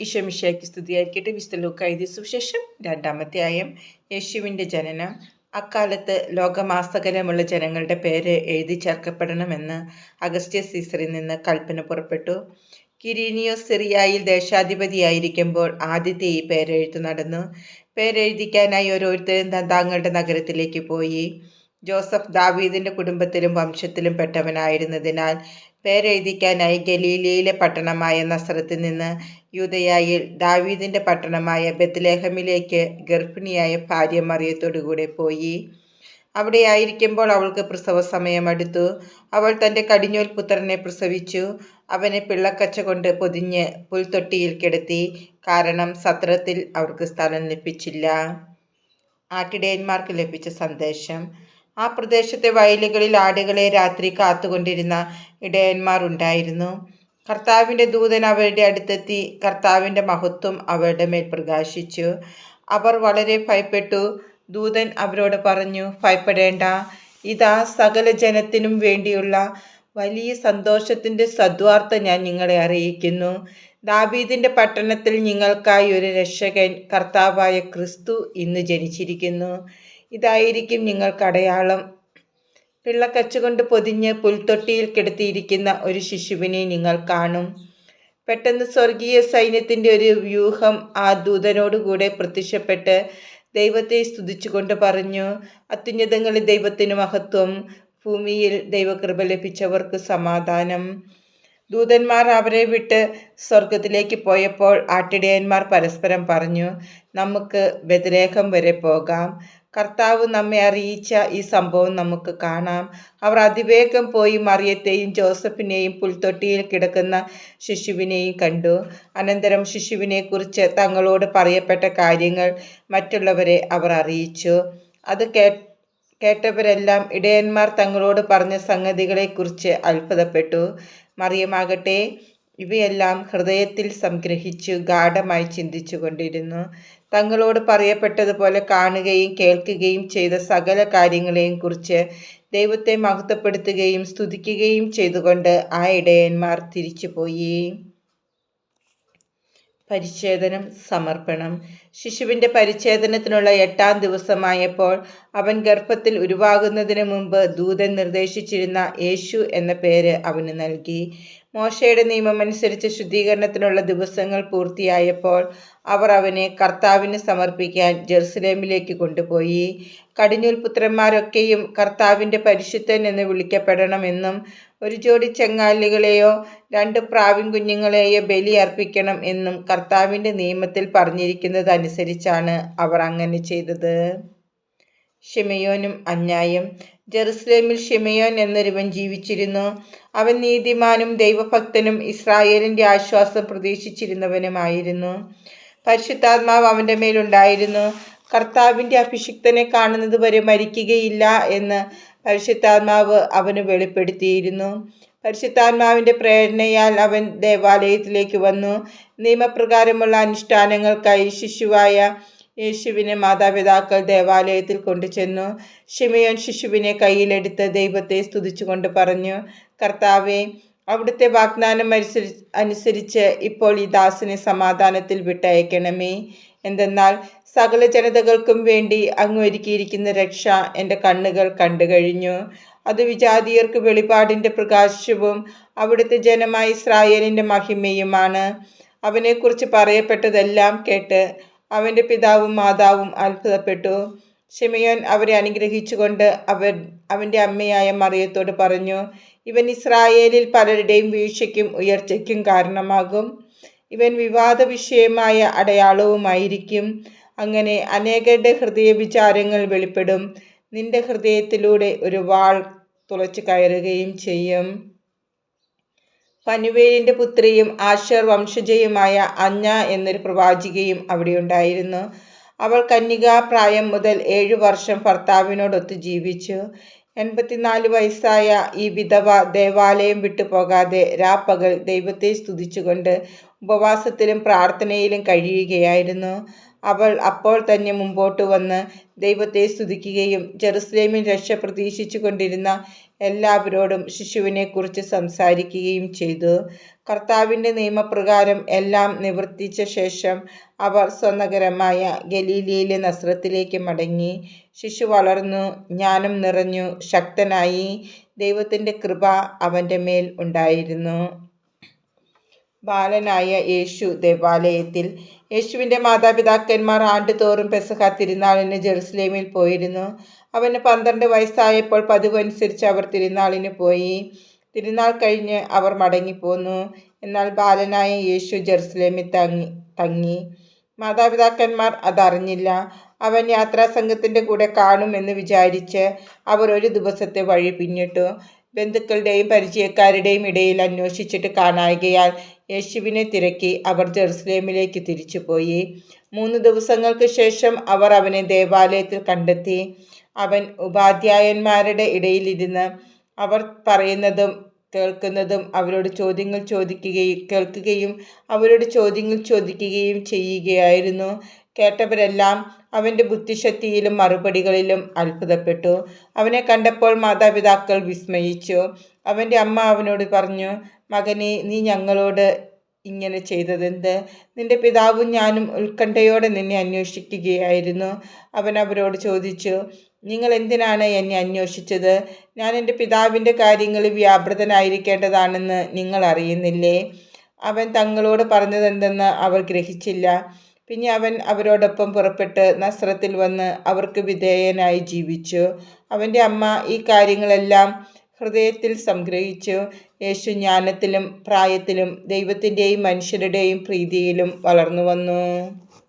ഈശോമിശിയാക്കി സ്തുതിയായിരിക്കട്ടെ വിശുദ്ധ ലൂക്കായതി രണ്ടാമത്തെ ആയം യേശുവിന്റെ ജനനം. അക്കാലത്ത് ലോകമാസകലമുള്ള ജനങ്ങളുടെ പേര് എഴുതി ചേർക്കപ്പെടണമെന്ന് അഗസ്റ്റ്യ സീസറിൽ നിന്ന് കൽപ്പന പുറപ്പെട്ടു. കിരീനിയോ സിറിയായിൽ ദേശാധിപതിയായിരിക്കുമ്പോൾ ആദ്യത്തെ ഈ പേരെഴുത്ത് നടന്നു. പേരെഴുതിക്കാനായി ഓരോരുത്തരും തങ്ങളുടെ നഗരത്തിലേക്ക് പോയി. ജോസഫ് ദാവീദിന്റെ കുടുംബത്തിലും വംശത്തിലും പെട്ടവനായിരുന്നതിനാൽ പേരെഴുതിക്കാനായി ഗലീലയിലെ പട്ടണമായ നസ്രത്തിൽ നിന്ന് യൂതയായിൽ ദാവീദിന്റെ പട്ടണമായ ബത്ലേഹമിലേക്ക് ഗർഭിണിയായ ഭാര്യ മറിയത്തോടുകൂടെ പോയി. അവിടെയായിരിക്കുമ്പോൾ അവൾക്ക് പ്രസവ സമയമെടുത്തു. അവൾ തന്റെ കടിഞ്ഞോൽ പുത്രനെ പ്രസവിച്ചു. അവനെ പിള്ളക്കച്ച കൊണ്ട് പൊതിഞ്ഞ് പുൽത്തൊട്ടിയിൽ കിടത്തി. കാരണം സത്രത്തിൽ അവർക്ക് സ്ഥലം ലഭിച്ചില്ല. ആട്ടിടയന്മാർക്ക് ലഭിച്ച സന്ദേശം. ആ പ്രദേശത്തെ വയലുകളിൽ ആടുകളെ രാത്രി കാത്തുകൊണ്ടിരുന്ന ഇടയന്മാർ ഉണ്ടായിരുന്നു കർത്താവിന്റെ ദൂതൻ അവരുടെ അടുത്തെത്തി കർത്താവിന്റെ മഹത്വം അവരുടെ മേൽ പ്രകാശിച്ചു. അവർ വളരെ ഭയപ്പെട്ടു. ദൂതൻ അവരോട് പറഞ്ഞു ഭയപ്പെടേണ്ട. ഇതാ സകല ജനത്തിനും വേണ്ടിയുള്ള വലിയ സന്തോഷത്തിന്റെ സദ്വാർത്ത ഞാൻ നിങ്ങളെ അറിയിക്കുന്നു. ദാബീദിന്റെ പട്ടണത്തിൽ നിങ്ങൾക്കായി ഒരു രക്ഷകൻ കർത്താവായ ക്രിസ്തു ഇന്ന് ജനിച്ചിരിക്കുന്നു. ഇതായിരിക്കും നിങ്ങൾക്ക് അടയാളം പിള്ളക്കച്ചുകൊണ്ട് പൊതിഞ്ഞ് പുൽത്തൊട്ടിയിൽ കിടത്തിയിരിക്കുന്ന ഒരു ശിശുവിനെ നിങ്ങൾ കാണും. പെട്ടെന്ന് സ്വർഗീയ സൈന്യത്തിന്റെ ഒരു വ്യൂഹം ആ ദൂതനോടുകൂടെ പ്രത്യക്ഷപ്പെട്ട് ദൈവത്തെ സ്തുതിച്ചുകൊണ്ട് പറഞ്ഞു അത്യുന്നതങ്ങളിൽ ദൈവത്തിന് മഹത്വം ഭൂമിയിൽ ദൈവകൃപ ലഭിച്ചവർക്ക് സമാധാനം. ദൂതന്മാർ അവരെ വിട്ട് സ്വർഗത്തിലേക്ക് പോയപ്പോൾ ആട്ടിടയന്മാർ പരസ്പരം പറഞ്ഞു നമുക്ക് ബദലേഖം വരെ പോകാം. കർത്താവ് നമ്മെ അറിയിച്ച ഈ സംഭവം നമുക്ക് കാണാം. അവർ അതിവേഗം പോയി മറിയത്തെയും ജോസഫിനെയും പുൽത്തൊട്ടിയിൽ കിടക്കുന്ന ശിശുവിനെയും കണ്ടു. അനന്തരം ശിശുവിനെക്കുറിച്ച് തങ്ങളോട് പറയപ്പെട്ട കാര്യങ്ങൾ മറ്റുള്ളവരെ അവർ അറിയിച്ചു. അത് കേ കേട്ടവരെല്ലാം ഇടയന്മാർ തങ്ങളോട് പറഞ്ഞ സംഗതികളെക്കുറിച്ച് അത്ഭുതപ്പെട്ടു. മറിയമാകട്ടെ ഇവയെല്ലാം ഹൃദയത്തിൽ സംഗ്രഹിച്ചു ഗാഠമായി ചിന്തിച്ചു കൊണ്ടിരുന്നു തങ്ങളോട് പറയപ്പെട്ടതുപോലെ കാണുകയും കേൾക്കുകയും ചെയ്ത സകല കാര്യങ്ങളെയും കുറിച്ച് ദൈവത്തെ മഹത്വപ്പെടുത്തുകയും സ്തുതിക്കുകയും ചെയ്തുകൊണ്ട് ആ ഇടയന്മാർ തിരിച്ചുപോയി. പരിച്ഛേദനം സമർപ്പണം. ശിശുവിന്റെ പരിച്ഛേദനത്തിനുള്ള എട്ടാം ദിവസമായപ്പോൾ അവൻ ഗർഭത്തിൽ ഉരുവാകുന്നതിന് മുമ്പ് ദൂതൻ നിർദ്ദേശിച്ചിരുന്ന യേശു എന്ന പേര് അവന് നൽകി. മോശയുടെ നിയമം നിയമമനുസരിച്ച് ശുദ്ധീകരണത്തിനുള്ള ദിവസങ്ങൾ പൂർത്തിയായപ്പോൾ അവർ അവനെ കർത്താവിന് സമർപ്പിക്കാൻ ജെറുസലേമിലേക്ക് കൊണ്ടുപോയി. കടിഞ്ഞൂൽ പുത്രന്മാരൊക്കെയും കർത്താവിന്റെ പരിശുദ്ധൻ എന്ന് വിളിക്കപ്പെടണമെന്നും ഒരു ജോഡി ചെങ്ങാലികളെയോ രണ്ട് പ്രാവിൻ കുഞ്ഞുങ്ങളെയോ ബലി അർപ്പിക്കണം എന്നും കർത്താവിന്റെ നിയമത്തിൽ പറഞ്ഞിരിക്കുന്നതനുസരിച്ചാണ് അവർ അങ്ങനെ ചെയ്തത്. ഷിമയോനും അന്യായം. ജെറുസലേമിൽ ഷിമയോൻ എന്നൊരുവൻ ജീവിച്ചിരുന്നു. അവൻ നീതിമാനും ദൈവഭക്തനും ഇസ്രായേലിന്റെ ആശ്വാസം പ്രതീക്ഷിച്ചിരുന്നവനുമായിരുന്നു പരിശുദ്ധാത്മാവ് അവന്റെ മേലുണ്ടായിരുന്നു. കർത്താവിന്റെ അഭിഷിക്തനെ കാണുന്നത് വരെ മരിക്കുകയില്ല എന്ന് പരിശുദ്ധാത്മാവ് അവന് വെളിപ്പെടുത്തിയിരുന്നു. പരിശുദ്ധാത്മാവിന്റെ പ്രേരണയാൽ അവൻ ദേവാലയത്തിലേക്ക് വന്നു. നിയമപ്രകാരമുള്ള അനുഷ്ഠാനങ്ങൾക്കായി ശിശുവായ യേശുവിനെ മാതാപിതാക്കൾ ദേവാലയത്തിൽ കൊണ്ടുചെന്നു. ഷിമയോൻ ശിശുവിനെ കയ്യിലെടുത്ത് ദൈവത്തെ സ്തുതിച്ചുകൊണ്ട് പറഞ്ഞു കർത്താവെ അവിടുത്തെ വാഗ്ദാനം അനുസരിച്ച് ഇപ്പോൾ ഈ ദാസിനെ സമാധാനത്തിൽ വിട്ടയക്കണമേ. എന്തെന്നാൽ സകല ജനതകൾക്കും വേണ്ടി അങ്ങ് ഒരുക്കിയിരിക്കുന്ന രക്ഷ എന്റെ കണ്ണുകൾ കണ്ടു കഴിഞ്ഞു. അത് വിജാതീയർക്ക് വെളിപാടിന്റെ പ്രകാശവും അവിടുത്തെ ജനമായ ഇസ്രായേലിന്റെ മഹിമയുമാണ്. അവനെക്കുറിച്ച് പറയപ്പെട്ടതെല്ലാം കേട്ട് അവന്റെ പിതാവും മാതാവും അത്ഭുതപ്പെട്ടു. ഷിമയോൻ അവരെ അനുഗ്രഹിച്ചുകൊണ്ട് അവൻ അവന്റെ അമ്മയായ മറിയത്തോട് പറഞ്ഞു ഇവൻ ഇസ്രായേലിൽ പലരുടെയും വീഴ്ചയ്ക്കും ഉയർച്ചയ്ക്കും കാരണമാകും. ഇവൻ വിവാദ വിഷയമായ അടയാളവുമായിരിക്കും. അങ്ങനെ അനേകരുടെ ഹൃദയ വിചാരങ്ങൾ വെളിപ്പെടും. നിന്റെ ഹൃദയത്തിലൂടെ ഒരു വാൾ തുളച്ചു കയറുകയും ചെയ്യും. പനുവേലിന്റെ പുത്രിയും ആശർ വംശജയുമായ അഞ്ഞ എന്നൊരു പ്രവാചികയും അവിടെ ഉണ്ടായിരുന്നു. അവൾ കന്യകാപ്രായം മുതൽ ഏഴു വർഷം ഭർത്താവിനോടൊത്ത് ജീവിച്ചു. എൺപത്തിനാല് വയസ്സായ ഈ വിധവ ദേവാലയം വിട്ടു പോകാതെ രാപ്പകൽ ദൈവത്തെ സ്തുതിച്ചുകൊണ്ട് ഉപവാസത്തിലും പ്രാർത്ഥനയിലും കഴിയുകയായിരുന്നു. അവൾ അപ്പോൾ തന്നെ മുമ്പോട്ട് വന്ന് ദൈവത്തെ സ്തുതിക്കുകയും ജെറുസലേമിൽ രക്ഷ പ്രതീക്ഷിച്ചു കൊണ്ടിരുന്ന എല്ലാവരോടും ശിശുവിനെക്കുറിച്ച് സംസാരിക്കുകയും ചെയ്തു. കർത്താവിന്റെ നിയമപ്രകാരം എല്ലാം നിവർത്തിച്ച ശേഷം അവർ സ്വനഗരമായ ഗലീലിയിലെ നസ്രത്തിലേക്ക് മടങ്ങി. ശിശു വളർന്നു ജ്ഞാനം നിറഞ്ഞു ശക്തനായി ദൈവത്തിന്റെ കൃപ അവന്റെ മേൽ ഉണ്ടായിരുന്നു. ബാലനായ യേശു ദേവാലയത്തിൽ. യേശുവിന്റെ മാതാപിതാക്കന്മാർ ആണ്ടുതോറും പെസഹ തിരുനാളിന് ജെറുസലേമിൽ പോയിരുന്നു. അവന് പന്ത്രണ്ട് വയസ്സായപ്പോൾ പതിവനുസരിച്ച് അവർ തിരുനാളിന് പോയി. തിരുനാൾ കഴിഞ്ഞ് അവർ മടങ്ങിപ്പോന്നു. എന്നാൽ ബാലനായ യേശു ജെറുസലേമിൽ തങ്ങി തങ്ങി. മാതാപിതാക്കന്മാർ അതറിഞ്ഞില്ല. അവൻ യാത്രാസംഘത്തിന്റെ കൂടെ കാണുമെന്ന് വിചാരിച്ച് അവർ ഒരു ദിവസത്തെ വഴി പിന്നിട്ടു. ബന്ധുക്കളുടെയും പരിചയക്കാരുടെയും ഇടയിൽ അന്വേഷിച്ചിട്ട് കാണായികയാൽ യേശുവിനെ തിരക്കി അവർ ജെറുസലേമിലേക്ക് തിരിച്ചുപോയി. മൂന്ന് ദിവസങ്ങൾക്ക് ശേഷം അവർ അവനെ ദേവാലയത്തിൽ കണ്ടെത്തി. അവൻ ഉപാധ്യായന്മാരുടെ ഇടയിലിരുന്ന് അവർ പറയുന്നതും കേൾക്കുന്നതും അവരോട് ചോദ്യങ്ങൾ ചോദിക്കുകയും കേൾക്കുകയും അവരോട് ചോദ്യങ്ങൾ ചോദിക്കുകയും ചെയ്യുകയായിരുന്നു. കേട്ടവരെല്ലാം അവന്റെ ബുദ്ധിശക്തിയിലും മറുപടികളിലും അത്ഭുതപ്പെട്ടു. അവനെ കണ്ടപ്പോൾ മാതാപിതാക്കൾ വിസ്മയിച്ചു. അവന്റെ അമ്മ അവനോട് പറഞ്ഞു മകനെ നീ ഞങ്ങളോട് ഇങ്ങനെ ചെയ്തതെന്ത്? നിന്റെ പിതാവും ഞാനും ഉത്കണ്ഠയോടെ നിന്നെ അന്വേഷിക്കുകയായിരുന്നു. അവൻ അവരോട് ചോദിച്ചു നിങ്ങൾ എന്തിനാണ് എന്നെ അന്വേഷിച്ചത്? ഞാൻ എന്റെ പിതാവിന്റെ കാര്യങ്ങളിൽ വ്യാപൃതനായിരിക്കേണ്ടതാണെന്ന് നിങ്ങൾ അറിയുന്നില്ലേ? അവൻ തങ്ങളോട് പറഞ്ഞതെന്തെന്ന് അവർ ഗ്രഹിച്ചില്ല. പിന്നെ അവൻ അവരോടൊപ്പം പുറപ്പെട്ട് നസ്രത്തിൽ വന്ന് അവർക്ക് വിധേയനായി ജീവിച്ചു. അവന്റെ അമ്മ ഈ കാര്യങ്ങളെല്ലാം ഹൃദയത്തിൽ സംഗ്രഹിച്ചു. യേശു ജ്ഞാനത്തിലും പ്രായത്തിലും ദൈവത്തിന്റെയും മനുഷ്യരുടെയും പ്രീതിയിലും വളർന്നു വന്നു